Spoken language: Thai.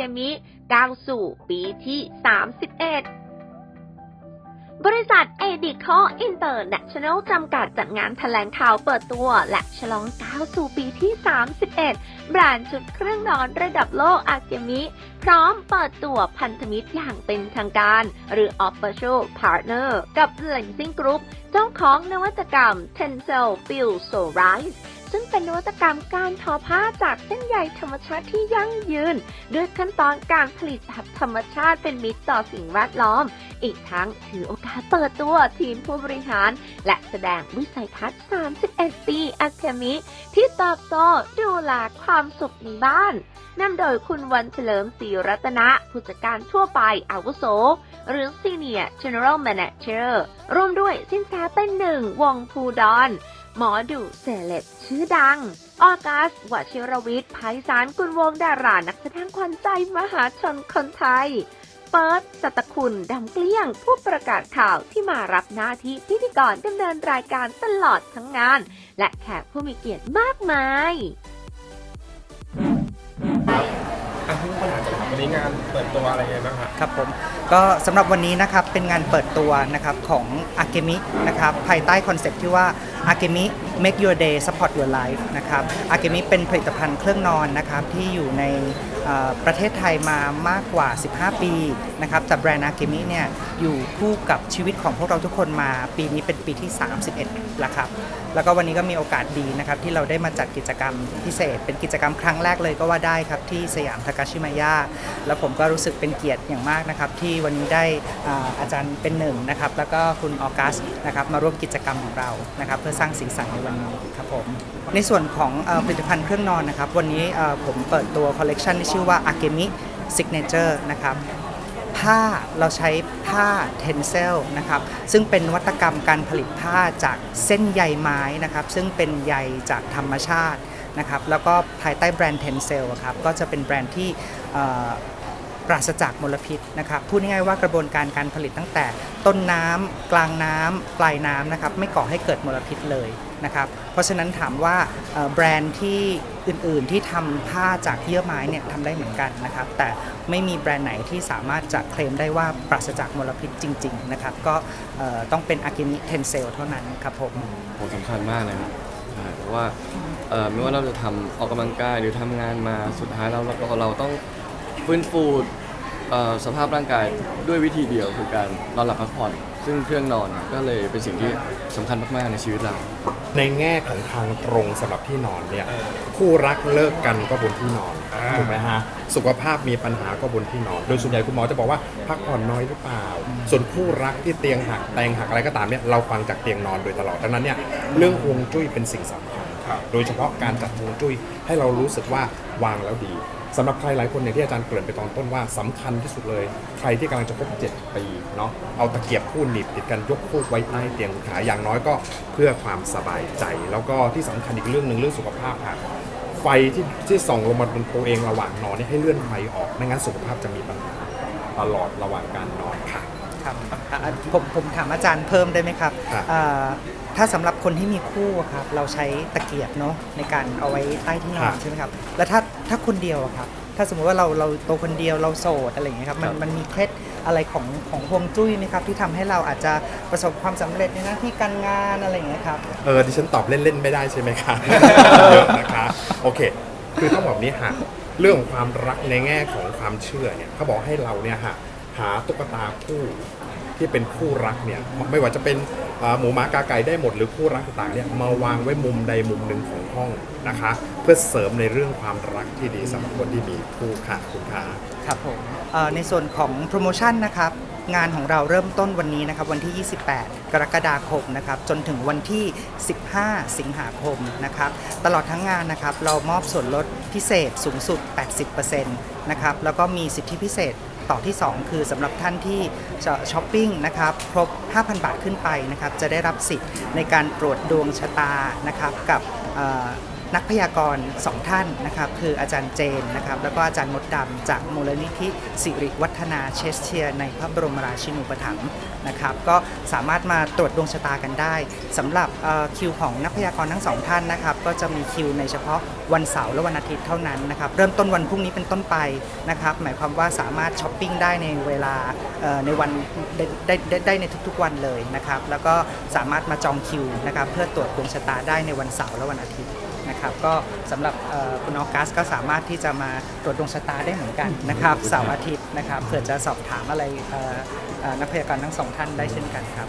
คมิก้าวสู่ปีที่ 31บริษัท a d i c o International จำกัดจัดงานแถลงข่าวเปิดตัว และฉลองก้าวสู่ปีที่ 31 แบรนด์ชุดเครื่องนอนระดับโลกอาเกมิ พร้อมเปิดตัวพันธมิตรอย่างเป็นทางการ หรือ Official Partner กับ Lensing Group เจ้าของนวัตกรรม Tencel Feel So Rise ซึ่งเป็นนวัตกรรมการทอผ้าจากเส้นใยธรรมชาติที่ยั่งยืน ด้วยขั้นตอนการผลิตแบบธรรมชาติเป็นมิตรต่อสิ่งแวดล้อม อีกทั้งถือโอกาสเปิดตัวทีมผู้บริหาร และแสดงวิสัยทัศน์ 31 ปีอาเคมิที่ติบโตดูแลความสุขในบ้านนำโดยคุณวันเฉลิมศรีรัตนะ ผู้จัดการทั่วไปอาวุโส หรือ Senior General Manager ร่วมด้วยสินแสเป็นหนึ่งวงภูดอน หมอดูเซเลบชื่อดัง ออกัสวชิรวิทย์ไพศาลกุลวงดารานักแสดงขวัญใจมหาชนคนไทย เปิดสัตคุณดำเกลี้ยงผู้ประกาศข่าวที่มารับหน้าที่พิธีกรดำเนินรายการตลอดทั้งงาน และแขกผู้มีเกียรติมากมาย นี้งานเปิดตัวอะไรยังไงบ้างฮะครับผมก็สำหรับวันนี้นะครับเป็นงานเปิดตัวนะครับของ a k e m i นะครับภายใต้คอนเซ็ปต์ที่ว่า a k e m i make your day support your life นะครับ a k e m i เป็นผลิตภัณฑ์เครื่องนอนนะครับที่อยู่ในประเทศไทยมามากกว่า 15 ปีนะครับแต่แบรนด์ a k e m i เนี่ยอยู่คู่กับชีวิตของพวกเราทุกคนมา ปีนี้เป็นปีที่ 31 แล้วครับแล้วก็วันนี้ก็มีโอกาสดีนะครับที่เราได้มาจัดกิจกรรมพิเศษ เป็นกิจกรรมครั้งแรกเลยก็ว่าได้ครับที่สยามทากาชิมายะแล้วผมก็รู้สึกเป็นเกียรติอย่างมากนะครับที่วันนี้ได้อาจารย์เป็นหนึ่งนะครับแล้วก็คุณออกัสนะครับมาร่วมกิจกรรมของเรานะครับเพื่อสร้างสีสันในวันนี้ครับผมในส่วนของผลิตภัณฑ์เครื่องนอนนะครับวันนี้ผมเปิดตัวคอลเลกชันที่ชื่อว่า a k e m i Signature นะครับ ผ้าเราใช้ผ้าเทนเซลนะครับซึ่งเป็นวัตกรรมการผลิตผ้าจากเส้นใยไม้นะครับซึ่งเป็นใยจากธรรมชาตินะครับแล้วก็ภายใต้แบรนด์เทนเซลครับก็จะเป็นแบรนด์ที่ ปราศจากมลพิษนะครับพูดง่ายๆว่ากระบวนการการผลิตตั้งแต่ต้นน้ำกลางน้ำปลายน้ำนะครับไม่ก่อให้เกิดมลพิษเลยนะครับเพราะฉะนั้นถามว่าแบรนด์ที่อื่นๆที่ทำผ้าจากเยื่อไม้เนี่ยทำได้เหมือนกันนะครับแต่ไม่มีแบรนด์ไหนที่สามารถจะเคลมได้ว่าปราศจากมลพิษจริงๆนะครับก็ต้องเป็นอากินิเทนเซลเท่านั้นครับผมโหสำคัญมากเลยครับเพราะว่าไม่ว่าเราจะทำออกกำลังกายหรือทำงานมาสุดท้ายเราเราเราต้อง ฟื้นฟูเอ่อสภาพร่างกายด้วยวิธีเดียวคือการนอนหลับพักผ่อน ซึ่งเครื่องนอนก็เลยเป็นสิ่งที่สำคัญมากๆในชีวิตเรา ในแง่ของทางตรงสำหรับที่นอนเนี่ยคู่รักเลิกกันก็บนที่นอนถูกไหมฮะสุขภาพมีปัญหาก็บนที่นอน โดยส่วนใหญ่คุณหมอจะบอกว่าพักผ่อนน้อยหรือเปล่า ส่วนคู่รักที่เตียงหักแตงหักอะไรก็ตามเนี่ยเราฟังจากเตียงนอนโดยตลอดดังนั้นเนี่ยเรื่องฮวงจุ้ยเป็นสิ่งสำคัญ โดยเฉพาะการจัดฮวงจุ้ยให้เรารู้สึกว่าวางแล้วดีสำหรับใครหลายคนอย่างที่อาจารย์เกริ่นไปตอนต้นว่าสำคัญที่สุดเลย ใครที่กำลังจะครบ7ปีเนาะเอาตะเกียบคู่หนีบติดกันยกคู่ไว้ใต้เตียงขาอย่างน้อยก็เพื่อความสบายใจ แล้วก็ที่สำคัญอีกเรื่องหนึ่งเรื่องสุขภาพค่ะไฟที่ที่ส่องลงมาบนตัวเองระหว่างนอนเนี่ยให้เลื่อนไฟออกไม่งั้นสุขภาพจะมีปัญหาตลอดระหว่างการนอนค่ะครับอะอะผมผมถามอาจารย์เพิ่มได้ไหมครับครับอ่า ถ้าสำหรับคนที่มีคู่อะครับเราใช้ตะเกียบเนาะในการเอาไว้ใต้ที่นอนใช่ไหมครับแล้วถ้าถ้าคนเดียวอะครับ ถ้าสมมุติว่าเราเราตัวคนเดียวเราโสดอะไรอย่างเงี้ยครับมันครับมันมีเคล็ดอะไรของของฮวงจุ้ยไหมครับที่ทำให้เราอาจจะประสบความสำเร็จในหน้าที่การงานอะไรอย่างเงี้ยครับเออดิฉันตอบเล่นๆไม่ได้ใช่ไหมคะเยอะนะคะโอเค คือต้องบอกนี้ฮะเรื่องของความรักในแง่ของความเชื่อเนี่ยเขาบอกให้เราเนี่ยฮะ หาตุ๊กตาคู่ที่เป็นคู่รักเนี่ยไม่ว่าจะเป็นหมูหมากาไก่ได้หมดหรือคู่รักต่างๆเนี่ยมาวางไว้มุมใดมุมหนึ่งของห้องนะคะ เพื่อเสริมในเรื่องความรักที่ดีสำหรับคนที่มีคู่ค่ะคุณขาครับผมในส่วนของโปรโมชั่นนะครับงานของเราเริ่มต้นวันนี้นะครับวันที่ 28 กรกฎาคมนะครับจนถึงวันที่ 15 สิงหาคมนะครับตลอดทั้งงานนะครับเรามอบส่วนลดพิเศษสูงสุด 80%นะครับแล้วก็มีสิทธิพิเศษ ต่อที่ 2 คือสำหรับท่านที่จะช้อปปิ้งนะครับครบ 5,000 บาทขึ้นไปนะครับจะได้รับสิทธิ์ในการตรวจดวงชะตานะครับกับ นักพยากรณ์สองท่านนะครับคืออาจารย์เจนนะครับแล้วก็อาจารย์มดดำจากมูลนิธิสิริวัฒนาเชสเชียร์ในพระบรมราชินูปถัมภ์นะครับก็สามารถมาตรวจดวงชะตากันได้สำหรับคิวของนักพยากรณ์ทั้งสองท่านนะครับก็จะมีคิวในเฉพาะวันเสาร์และวันอาทิตย์เท่านั้นนะครับเริ่มต้นวันพรุ่งนี้เป็นต้นไปนะครับหมายความว่าสามารถช้อปปิ้งได้ในเวลาในวันได้ไดได้ได้ในทุกๆวันเลยนะครับแล้วก็สามารถมาจองคิวนะครับเพื่อตรวจดวงชะตาได้ในวันเสาร์และวันอาทิตย์ นะครับก็สำหรับเอ่อคุณออกัสก็สามารถที่จะมาตรวจดวงชะตาได้เหมือนกันนะครับเสาร์อาทิตย์นะครับเผื่อจะสอบถามอะไรเอ่อเอ่อนักพยากรณ์ทั้งสองท่านได้เช่นกันครับ